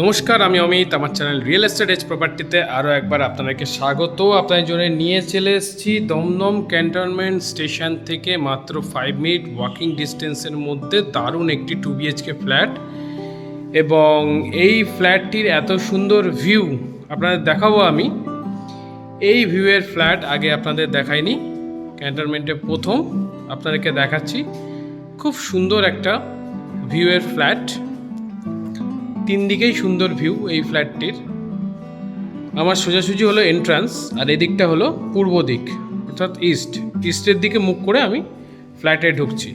নমস্কার, আমি অমিত, আমার চ্যানেল রিয়েল এস্টেট এজ প্রপার্টিতে আরও একবার আপনাদেরকে স্বাগত। আপনাদের জন্য নিয়ে চলে এসেছি দমদম ক্যান্টনমেন্ট স্টেশন থেকে মাত্র ফাইভ মিনিট ওয়াকিং ডিস্টেন্সের মধ্যে দারুণ একটি টু বিএইচকে ফ্ল্যাট এবং এই ফ্ল্যাটটির এত সুন্দর ভিউ আপনাদের দেখাবো আমি। এই ভিউয়ের ফ্ল্যাট আগে আপনাদের দেখাইনি ক্যান্টনমেন্টে প্রথম, আপনাদেরকে দেখাচ্ছি। খুব সুন্দর একটা ভিউয়ের ফ্ল্যাট তিন দিকেই সুন্দর ভিউ এই ফ্ল্যাটটির আমার সোজাসুজি হলো এন্ট্রান্স আর এদিকটা হলো পূর্ব দিক, অর্থাৎ ইস্ট ইস্টের দিকে মুখ করে আমি ফ্ল্যাটে ঢুকছি।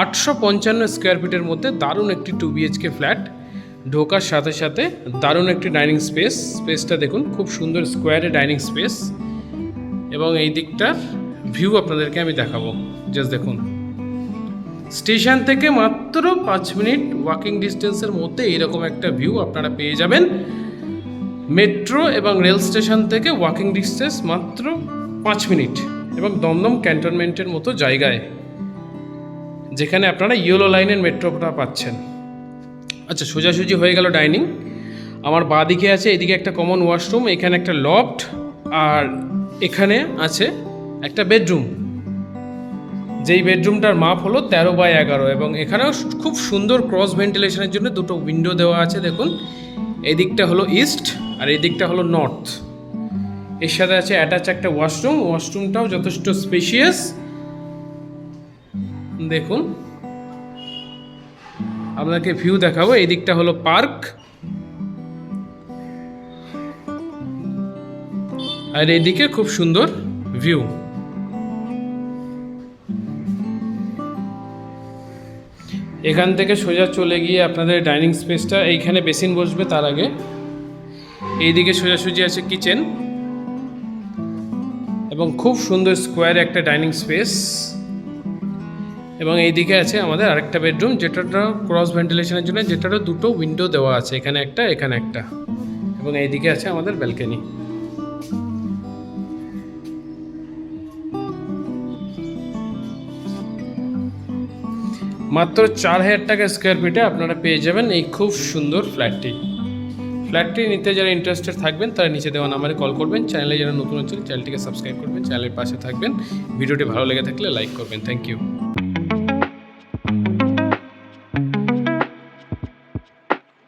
আটশো পঞ্চান্ন স্কোয়ার ফিটের মধ্যে দারুণ একটি টু বিএইচকে ফ্ল্যাট ঢোকার সাথে সাথে দারুণ একটি ডাইনিং স্পেস স্পেসটা দেখুন, খুব সুন্দর স্কোয়ারে ডাইনিং স্পেস এবং এই দিকটার ভিউ আপনাদেরকে আমি দেখাবো। জাস্ট দেখুন। স্টেশন থেকে মাত্র পাঁচ মিনিট ওয়াকিং ডিস্টেন্সের মধ্যে এইরকম একটা ভিউ আপনারা পেয়ে যাবেন। মেট্রো এবং রেল স্টেশন থেকে ওয়াকিং ডিস্টেন্স মাত্র পাঁচ মিনিট এবং দমদম ক্যান্টনমেন্টের মতো জায়গায়, যেখানে আপনারা ইয়েলো লাইনের মেট্রোটা পাচ্ছেন। আচ্ছা সোজাসুজি হয়ে গেল ডাইনিং আমার বাঁ দিকে আছে, এদিকে একটা কমন ওয়াশরুম এখানে একটা লফট আর এখানে আছে একটা বেডরুম যেই বেডরুমটার মাপ হলো তেরো বাই এগারো এবং এখানেও খুব সুন্দর ক্রস ভেন্টিলেশনের জন্য দুটো উইন্ডো দেওয়া আছে, দেখুন। এই দিকটা হলো ইস্ট আর এই দিকটা হলো নর্থ এর সাথে আছে অ্যাটাচ একটা ওয়াশরুম ওয়াশরুমটাও যথেষ্ট স্পেশিয়াস দেখুন। আপনাকে ভিউ দেখাবো, এই দিকটা হলো পার্ক আর এইদিকে খুব সুন্দর ভিউ এখান থেকে সোজা চলে গিয়ে আপনাদের ডাইনিং স্পেসটা, এইখানে বেসিন বসবে তার আগে। এইদিকে সোজাসুজি আছে কিচেন। এবং খুব সুন্দর স্কোয়ার একটা ডাইনিং স্পেস। এবং এইদিকে আছে আমাদের আরেকটা বেডরুম যেটাটা ক্রস ভেন্টিলেশনের জন্য, যেটারও দুটো উইন্ডো দেওয়া আছে, এখানে একটা এখানে একটা। এবং এইদিকে আছে আমাদের ব্যালকনি। মাত্র চার হাজার টাকা স্কোয়ার ফিটে আপনারা পেয়ে যাবেন এই খুব সুন্দর ফ্ল্যাটটি ফ্ল্যাটটি নিতে যারা ইন্টারেস্টেড থাকবেন, তারা নিচে দেওয়া নাম্বারে কল করবেন। চ্যানেলে যারা নতুন হচ্ছেন চ্যানেলটিকে সাবস্ক্রাইব করবেন। চ্যানেলের পাশে থাকবেন। ভিডিওটি ভালো লেগে থাকলে লাইক করবেন। Thank you